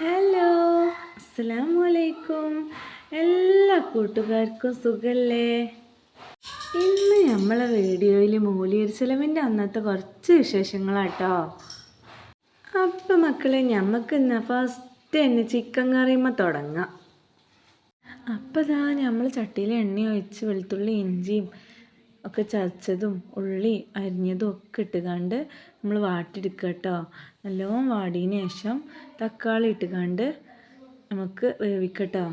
Hello. അസ്സലാമു അലൈക്കും എല്ലാ കൂട്ടുകാർക്കും സുഖല്ലേ? ഇന്ന് നമ്മളെ വീഡിയോയിൽ മൂലിയർ ചെലവിന്റെ അന്നത്തെ കുറച്ച് വിശേഷങ്ങളാട്ടോ. അപ്പം മക്കളെ ഞമ്മക്ക് ഇന്ന് ഫസ്റ്റ് തന്നെ ചിക്കൻ കറിയുമ്പോൾ തുടങ്ങാം. അപ്പം ഇതാ നമ്മൾ ചട്ടിയിൽ എണ്ണ ഒഴിച്ച് വെളുത്തുള്ളി ഇഞ്ചിയും ഒക്കെ ചതച്ചതും ഉള്ളി അരിഞ്ഞതും ഒക്കെ ഇട്ടുകൊണ്ട് നമ്മൾ വാട്ടിയെടുക്കുക കേട്ടോ നല്ലോണം വാടിയതിന് ശേഷം തക്കാളി ഇട്ടുകൊണ്ട് നമുക്ക് വേവിക്കട്ടോ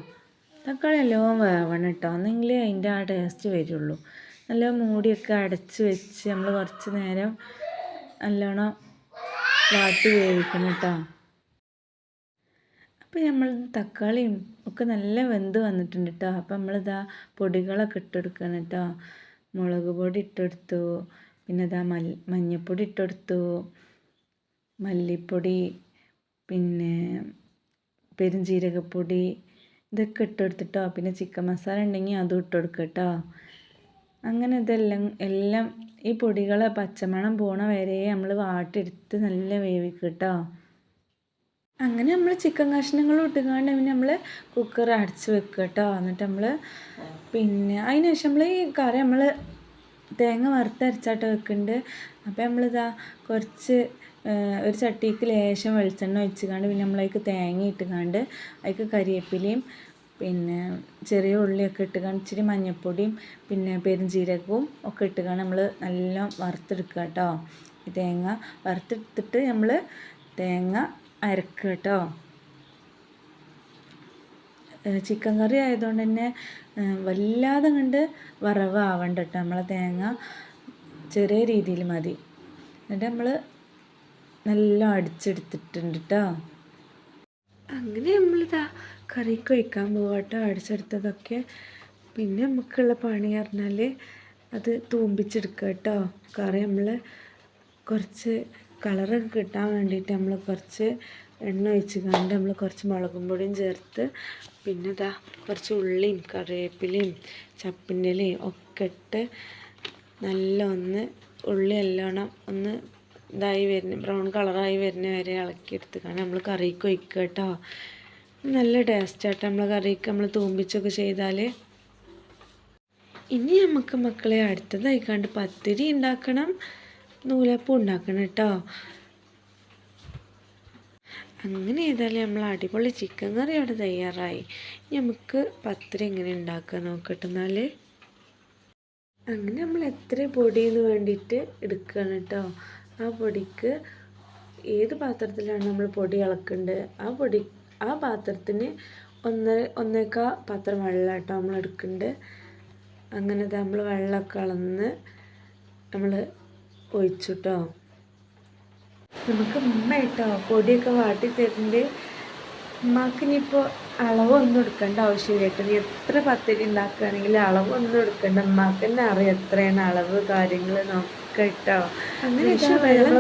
തക്കാളി നല്ലോണം വേവണം കേട്ടോ എന്നെങ്കിലേ അതിന്റെ ആ ടേസ്റ്റ് വരുള്ളൂ. നല്ല മൂടിയൊക്കെ അടച്ച് വെച്ച് നമ്മൾ കുറച്ച് നേരം നല്ലോണം വാട്ടി വേവിക്കണം കേട്ടോ അപ്പോൾ നമ്മൾ തക്കാളിയും ഒക്കെ നല്ല വെന്ത് വന്നിട്ടുണ്ട് കേട്ടോ അപ്പോൾ നമ്മളിതാ പൊടികളൊക്കെ ഇട്ടെടുക്കണം കേട്ടോ മുളക് പൊടി ഇട്ടെടുത്തു. പിന്നെ ഇതാ മൽ മഞ്ഞൾപ്പൊടി ഇട്ടെടുത്തു. മല്ലിപ്പൊടി പിന്നെ പെരുംജീരകപ്പൊടി ഇതൊക്കെ ഇട്ടെടുത്തിട്ടോ. പിന്നെ ചിക്കൻ മസാല ഉണ്ടെങ്കിൽ അതും ഇട്ടെടുക്കുക കേട്ടോ അങ്ങനെ ഇതെല്ലാം എല്ലാം ഈ പൊടികളെ പച്ചമണം പോണ വരെ നമ്മൾ വാട്ടിയെടുത്ത് നല്ല വേവിക്കുക കേട്ടോ അങ്ങനെ നമ്മൾ ചിക്കൻ കഷ്ണങ്ങൾ ഇട്ടുകൊണ്ട് നമ്മൾ കുക്കർ അടച്ച് വെക്കുക കേട്ടോ എന്നിട്ട് നമ്മൾ പിന്നെ അതിന് ശേഷം നമ്മൾ ഈ കറി നമ്മൾ തേങ്ങ വറുത്തരച്ചാട്ട് വെക്കുന്നുണ്ട് അപ്പോൾ നമ്മളിതാ കുറച്ച് ഒരു ചട്ടിക്ക് ലേശം വെളിച്ചെണ്ണ ഒഴിച്ചുകൊണ്ട് പിന്നെ നമ്മളതിക്ക് തേങ്ങ ഇട്ടുകൊണ്ട് അതിക്ക് കരിവേപ്പിലയും പിന്നെ ചെറിയ ഉള്ളിയൊക്കെ ഇട്ടുകൊണ്ട് ഇച്ചിരി മഞ്ഞൾപ്പൊടിയും പിന്നെ പെരുംജീരകവും ഒക്കെ ഇട്ടുകൊണ്ട് നമ്മൾ നല്ല വറുത്തെടുക്കുക കേട്ടോ ഈ തേങ്ങ വറുത്തെടുത്തിട്ട് നമ്മൾ തേങ്ങ അരക്കുക കേട്ടോ. ചിക്കൻ കറി ആയതുകൊണ്ട് തന്നെ വല്ലാതെ കണ്ട് വറവാവണ്ട കേട്ടോ നമ്മളെ തേങ്ങ. ചെറിയ രീതിയിൽ മതി. എന്നിട്ട് നമ്മൾ നല്ല അടിച്ചെടുത്തിട്ടുണ്ട് കേട്ടോ അങ്ങനെ നമ്മളിതാ കറി ഒഴിക്കാൻ പോവാട്ടോ അടിച്ചെടുത്തതൊക്കെ. പിന്നെ നമുക്കുള്ള പണി പറഞ്ഞാൽ അത് തൂമ്പിച്ചെടുക്കുക കേട്ടോ കറി നമ്മൾ കുറച്ച് കളറൊക്കെ കിട്ടാൻ വേണ്ടിയിട്ട് നമ്മൾ കുറച്ച് എണ്ണ ഒഴിച്ച് കണ്ട് നമ്മൾ കുറച്ച് മുളകും പൊടിയും ചേർത്ത് പിന്നെ ഇതാ കുറച്ച് ഉള്ളിയും കറിവേപ്പിലയും ചപ്പിന്റെലയും ഒക്കെ ഇട്ട് നല്ല ഒന്ന് ഉള്ളി നല്ലോണം ഒന്ന് ഇതായി വരുന്ന ബ്രൗൺ കളറായി വരുന്ന വരെ ഇളക്കിയെടുത്ത് കാരണം നമ്മൾ കറിക്ക് ഒഴിക്കുക കേട്ടോ. നല്ല ടേസ്റ്റായിട്ട് നമ്മൾ കറിക്ക് നമ്മൾ തൂമ്പിച്ചൊക്കെ ചെയ്താൽ ഇനി നമുക്ക് മക്കളെ അടുത്തതായിക്കാണ്ട് പത്തിരി ഉണ്ടാക്കണം. നൂലപ്പം ഉണ്ടാക്കണം കേട്ടോ. അങ്ങനെ ഏതായാലും നമ്മൾ അടിപൊളി ചിക്കൻ കറി അവിടെ തയ്യാറായി. നമുക്ക് പത്തിരി എങ്ങനെ ഉണ്ടാക്കുക നോക്കട്ടെ അങ്ങനെ നമ്മൾ എത്ര പൊടിയെന്ന് വേണ്ടിയിട്ട് എടുക്കുകയാണ് കേട്ടോ. ആ പൊടിക്ക് ഏത് പാത്രത്തിലാണ് നമ്മൾ പൊടി ഇളക്കേണ്ടത് ആ പൊടി ആ പാത്രത്തിന് ഒന്നര ഒന്നേക്കാ പാത്രം വെള്ളം കേട്ടോ നമ്മൾ എടുക്കുന്നുണ്ട് അങ്ങനെ നമ്മൾ വെള്ളമൊക്കെ അളന്ന് നമ്മൾ ഒഴിച്ചു കേട്ടോ നമുക്ക് ഉമ്മ കേട്ടോ പൊടിയൊക്കെ വാട്ടി തരുന്നുണ്ട് ഉമ്മാക്ക് ഇനിയിപ്പോൾ അളവൊന്നും എടുക്കേണ്ട ആവശ്യമില്ല. കേട്ടോ നീ എത്ര പത്തിരി ഉണ്ടാക്കുകയാണെങ്കിൽ അളവൊന്നും എടുക്കണ്ട. ഉമ്മാക്ക് തന്നെ അറിയാം എത്രയാണ് അളവ് കാര്യങ്ങൾ നോക്കുക കേട്ടോ അങ്ങനെ വെള്ളം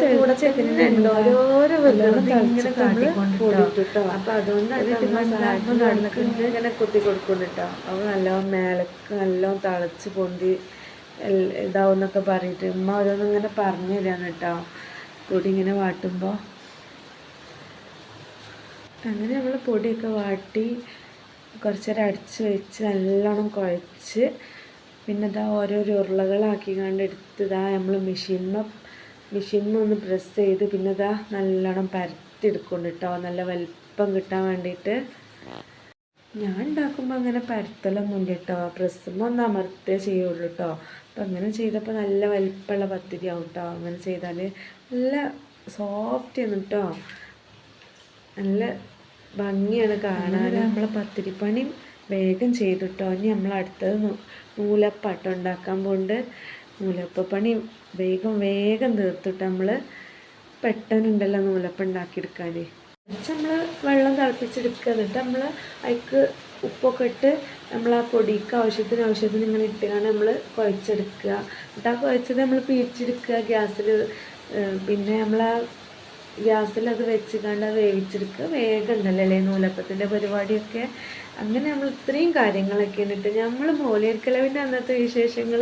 ഓരോരോ വെള്ളം ഇങ്ങനെ കാട്ടിക്കൊണ്ടിട്ടോ അപ്പൊ അതുകൊണ്ട് ഇങ്ങനെ കുത്തി കൊടുക്കുന്നുട്ടോ അവ നല്ലോണം മേലക്ക് നല്ലോണം തളച്ച് പൊന്തി ഇതാവുന്നൊക്കെ പറഞ്ഞിട്ട് ഉമ്മ ഓരോന്നും ഇങ്ങനെ പറഞ്ഞു തരാണ് കേട്ടോ. പൊടി ഇങ്ങനെ വാട്ടുമ്പോൾ അങ്ങനെ നമ്മൾ പൊടിയൊക്കെ വാട്ടി കുറച്ചേരം അടിച്ച് വെച്ച് നല്ലോണം കുഴച്ച് പിന്നെ ഇതാ ഓരോരോ ഉരുളകളാക്കി കണ്ട് എടുത്ത് ഇതാ നമ്മൾ മെഷീൻമ മെഷീൻമ ഒന്ന് പ്രസ് ചെയ്ത് പിന്നെ ഇതാ നല്ലോണം പരത്തി പരത്തിയെടുക്കുന്നുണ്ട് കേട്ടോ. നല്ല വലിപ്പം കിട്ടാൻ വേണ്ടിയിട്ട്. ഞാൻ ഉണ്ടാക്കുമ്പോൾ അങ്ങനെ പരത്തലൊന്നും കേട്ടോ പ്രസ്സുമ്പോൾ ഒന്ന് അമർത്തേ ചെയ്യുള്ളൂ കേട്ടോ അപ്പം അങ്ങനെ ചെയ്തപ്പോൾ നല്ല വലിപ്പമുള്ള പത്തിരി ആവും കേട്ടോ അങ്ങനെ ചെയ്താൽ നല്ല സോഫ്റ്റ് ആണ് കേട്ടോ നല്ല ഭംഗിയാണ് കാണാൻ നമ്മളെ പത്തിരിപ്പണി വേഗം ചെയ്തു കേട്ടോ ഇനി നമ്മൾ അടുത്തത് നൂലപ്പാട്ടം ഉണ്ടാക്കാൻ പോണ്ട്. നൂലപ്പണി വേഗം വേഗം തീർത്തിട്ട് നമ്മൾ പെട്ടെന്നുണ്ടല്ലോ നൂലപ്പം ഉണ്ടാക്കിയെടുക്കാൻ നമ്മൾ വെള്ളം തിളപ്പിച്ചെടുക്കുക. എന്നിട്ട് നമ്മൾ അതിക്ക് ഉപ്പൊക്കെ ഇട്ട് നമ്മൾ ആ പൊടിക്ക് ആവശ്യത്തിന് ആവശ്യത്തിന് ഇങ്ങനെ ഇട്ടുകയാണ് നമ്മൾ കുഴച്ചെടുക്കുക. എന്നിട്ട് ആ കുഴച്ചത് നമ്മൾ പിരിച്ചെടുക്കുക ഗ്യാസിൽ പിന്നെ നമ്മൾ ആ ഗ്യാസിൽ അത് വെച്ചുകൊണ്ട് അത് വേവിച്ചെടുക്കുക. വേഗം ഉണ്ടല്ലോ അല്ലേ? നൂലപ്പത്തിന്റെ പരിപാടിയൊക്കെ. അങ്ങനെ നമ്മൾ ഇത്രയും കാര്യങ്ങളൊക്കെ ഇട്ട് നമ്മൾ മൂലിയർക്കിളവിന്റെ അന്നത്തെ വിശേഷങ്ങൾ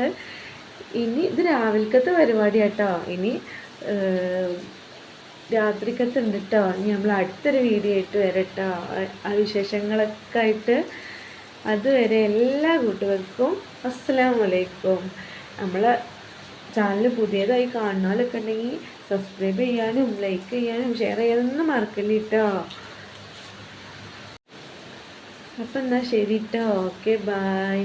ഇനി ഇത് രാവിലത്തെ പരിപാടി കേട്ടോ ഇനി രാത്രിക്കത്തുണ്ട് കേട്ടോ ഇനി നമ്മൾ അടുത്തൊരു വീഡിയോ ആയിട്ട് വരട്ടോ. ആ വിശേഷങ്ങളൊക്കെ ആയിട്ട് അതുവരെ എല്ലാ കൂട്ടുകാർക്കും അസ്സലാമു വലൈക്കും നമ്മൾ ചാനൽ പുതിയതായി കാണുന്നവരൊക്കെ ഉണ്ടെങ്കിൽ സബ്സ്ക്രൈബ് ചെയ്യാനും ലൈക്ക് ചെയ്യാനും ഷെയർ ചെയ്യാനൊന്നും മറക്കില്ല കേട്ടോ അപ്പം എന്നാൽ ശരി കേട്ടോ ഓക്കെ ബായ്